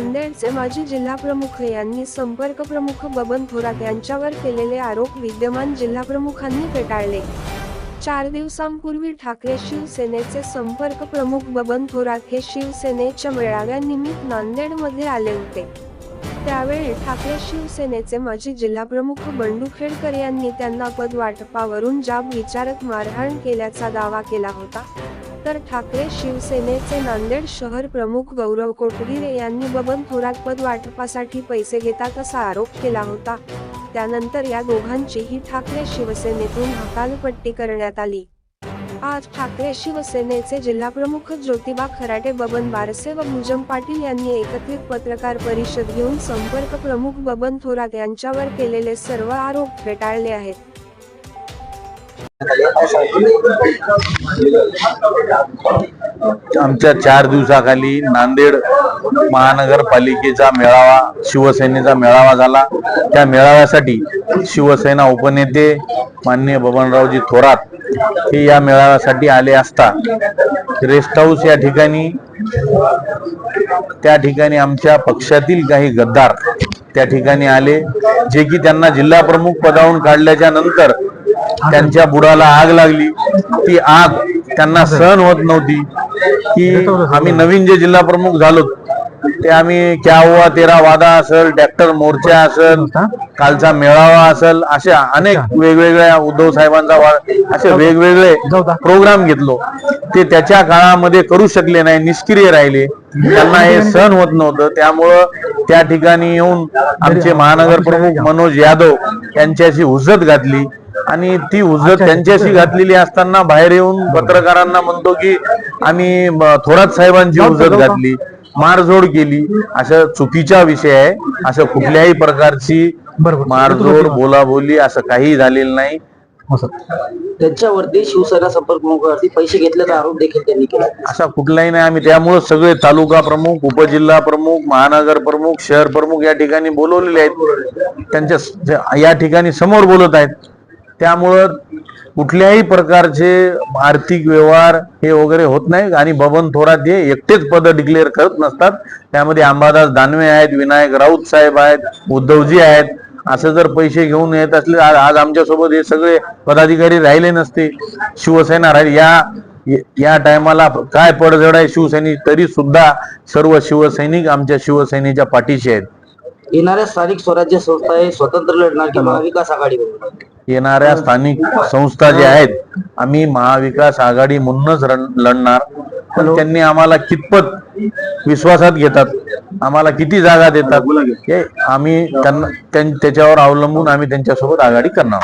नांदेडचे माजी जिल्हाप्रमुख यांनी संपर्क प्रमुख बबन थोरात यांच्यावर केलेले आरोप विद्यमान जिल्हाप्रमुखांनी फेटाळले. चार दिवसांपूर्वी ठाकरे शिवसेनेचे संपर्क प्रमुख बबन थोरात हे शिवसेनेच्या मेळाव्यानिमित्त नांदेडमध्ये आले होते. त्यावेळी ठाकरे शिवसेनेचे माजी जिल्हाप्रमुख बंडू खेडकर यांनी त्यांना पद वाटपावरून जाब विचारत मारहाण केल्याचा दावा केला होता. तर ठाकरे शिवसेनेचे नांदेड शहर प्रमुख गौरव कोटगिरे यांनी बबन थोरात पद वाटपासाठी पैसे घेतात असा आरोप केला होता. त्यानंतर या दोघांचीही ठाकरे शिवसेनेतून हकालपट्टी करण्यात आली. आज ठाकरे शिवसेनेचे जिल्हाप्रमुख ज्योतिबा खराटे बबन बारसे व भुजम पाटील यांनी एकत्रित पत्रकार परिषद घेऊन संपर्क प्रमुख बबन थोरात यांच्यावर केलेले सर्व आरोप फेटाळले आहेत. आमच्या चार दिवसाखाली नांदेड महानगरपालिकेचा मेळावा शिवसेनेचा मेळावा झाला. त्या मेळाव्यासाठी शिवसेना उपनेते माननीय बबनरावजी थोरात हे या मेळाव्यासाठी आले असता. रेस्ट हाऊस या ठिकाणी त्या ठिकाणी आमच्या पक्षातील काही गद्दार त्या ठिकाणी आले जे की त्यांना जिल्हा प्रमुख पदावरून काढल्याच्या नंतर त्यांच्या बुडाला आग लागली. ती आग त्यांना सहन होत नव्हती. की आम्ही नवीन जे जिल्हा प्रमुख झालो ते आम्ही क्या हुआ तेरा वादा असेल ट्रॅक्टर मोर्चा असेल कालचा मेळावा असेल अशा अनेक वेगवेगळ्या उद्धव साहेबांचा असे वेगवेगळे प्रोग्राम घेतलो. ते त्याच्या काळामध्ये करू शकले नाही निष्क्रिय राहिले. त्यांना हे सहन होत नव्हतं. त्यामुळं त्या ठिकाणी येऊन आमचे महानगर प्रमुख मनोज यादव यांच्याशी हुज्जत घातली. आणि ती हुज्जत त्यांच्याशी घातलेली असताना बाहेर येऊन पत्रकारांना म्हणतो की आम्ही थोरात साहेबांची हुज्जत घातली मारझोड केली. असं चुकीचा विषय आहे. असं कुठल्याही प्रकारची मारझोड बोलाबोली असं काही झालेलं नाही. त्यांच्यावरती शिवसेना संपर्क प्रमुखावरती पैसे घेतल्याचा आरोप देखील त्यांनी केला. असा कुठलाही नाही. आम्ही त्यामुळे सगळे तालुका प्रमुख उपजिल्हा प्रमुख महानगर प्रमुख शहर प्रमुख या ठिकाणी बोलवलेले आहेत. त्यांच्या या ठिकाणी समोर बोलत आहेत. त्यामुळं कुठल्याही प्रकारचे आर्थिक व्यवहार हे वगैरे होत नाही आणि बबन थोरात हे एकटेच पद डिक्लेअर करत नसतात. त्यामध्ये अंबादास दानवे आहेत विनायक राऊत साहेब आहेत उद्धवजी आहेत. असं जर पैसे घेऊन येत असले आज आज आमच्यासोबत हे सगळे पदाधिकारी राहिले नसते. शिवसेना राहील. या या टायमाला काय पडझड आहे शिवसैनिक तरी सुद्धा सर्व शिवसैनिक आमच्या शिवसेनेच्या पाठीशी आहेत. येणाऱ्या स्थानिक स्वराज्य संस्था हे स्वतंत्र लढणार की महाविकास आघाडी येणाऱ्या स्थानिक संस्था ज्या आहेत आम्ही महाविकास आघाडी म्हणूनच लढणार. पण त्यांनी आम्हाला कितपत विश्वासात घेतात? आम्हाला किती जागा देतात? हे आम्ही त्यांना त्यां- त्याच्यावर अवलंबून आम्ही त्यांच्यासोबत आघाडी करणार.